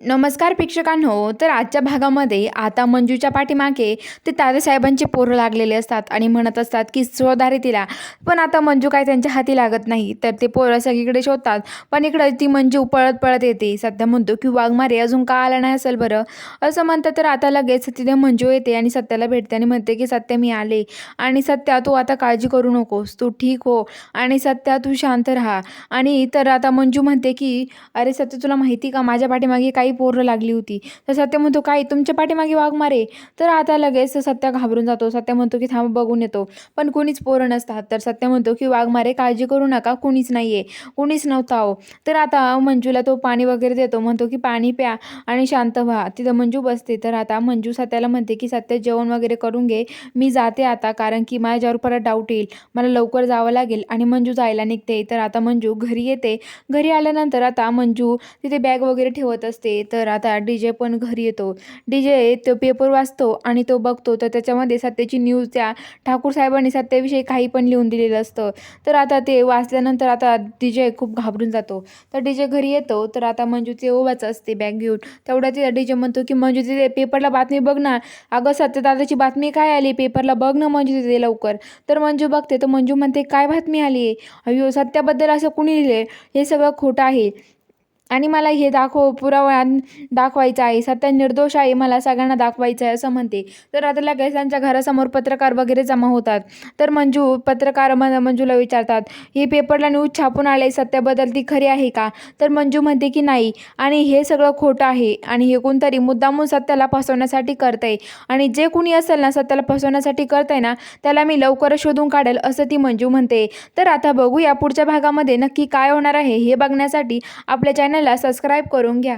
नमस्कार प्रेक्षकांनो तर आजच्या भागामध्ये आता मंजूच्या पाठीमागे ते तारेसाहेबांचे पोरं लागलेले असतात आणि म्हणत असतात की शोधारे तिला. पण आता मंजू काय त्यांच्या हाती लागत नाही तर ते पोरं सगळीकडे शोधतात. पण इकडं ती मंजू पळत पळत येते. सध्या म्हणतो की वाघमारे अजून का आला नाही असेल बरं? असं म्हणतं तर आता लगेच तिथे मंजू येते आणि सत्याला भेटते आणि म्हणते की सत्या मी आले. आणि सत्या तू आता काळजी करू नकोस. तू ठीक हो. आणि सत्या तू शांत राहा. आणि तर आता मंजू म्हणते की अरे सत्य तुला माहिती का? माझ्या पाठीमागे काही पोरं लागली होती. तर सत्य म्हणतो काय तुमच्या पाठीमागे वाघ मारे? तर आता लगेच सत्य घाबरून जातो. सत्य म्हणतो की थांब बघून येतो. पण कुणीच पोरं नसतात. तर सत्य म्हणतो की वाघ मारे काळजी करू नका. कुणीच नाही आहे कुणीच नव्हता हो तर आता मंजूला तो पाणी वगैरे देतो. म्हणतो की पाणी प्या आणि शांत व्हा. तिथं मंजू बसते. तर आता मंजू सत्याला म्हणते की सत्य जेवण वगैरे करून घे. मी जाते आता कारण की माझ्यावर परत डाऊट येईल. मला लवकर जावं लागेल आणि मंजू जायला निघते. तर आता मंजू घरी येते. घरी आल्यानंतर आता मंजू तिथे बॅग वगैरे ठेवत असते. तर आता डी जे पण घरी येतो. डी जे तो पेपर वाचतो आणि तो बघतो. तर त्याच्यामध्ये सत्याची न्यूज त्या ठाकूर साहेबांनी सत्याविषयी काही पण लिहून दिलेलं असतं. तर आता ते वाचल्यानंतर आता डी जे खूप घाबरून जातो. तर डी जे घरी येतो. तर आता मंजू ते असते बॅग घेऊन. तेवढ्या तिथे डी जे म्हणतो की मंजू तिथे पेपरला बातमी बघ ना. अगं सत्यदादाची बातमी काय आली? पेपरला बघ ना मंजू तिथे लवकर. तर मंजू बघते. तर मंजू म्हणते काय बातमी आली आहे अयो सत्याबद्दल असं कुणी लिहिले हे सगळं खोटं आहे. आणि मला हे दाखव पुरावा दाखवायचा आहे सत्य निर्दोष आहे मला सगळ्यांना दाखवायचं आहे असं म्हणते. तर आता लगेच त्यांच्या घरासमोर पत्रकार वगैरे जमा होतात. तर मंजू पत्रकार म मंजूला विचारतात हे पेपरला न्यूज छापून आले सत्याबद्दल ती खरी आहे का? तर मंजू म्हणते की नाही. आणि हे सगळं खोटं आहे. आणि हे कोणतरी मुद्दामून सत्याला फसवण्यासाठी करतंय. आणि जे कुणी असेल ना सत्याला फसवण्यासाठी करतंय ना त्याला मी लवकरच शोधून काढेल असं ती मंजू म्हणते. तर आता बघूया पुढच्या भागामध्ये नक्की काय होणार आहे हे बघण्यासाठी आपल्या चॅनलला सबस्क्राईब करून घ्या.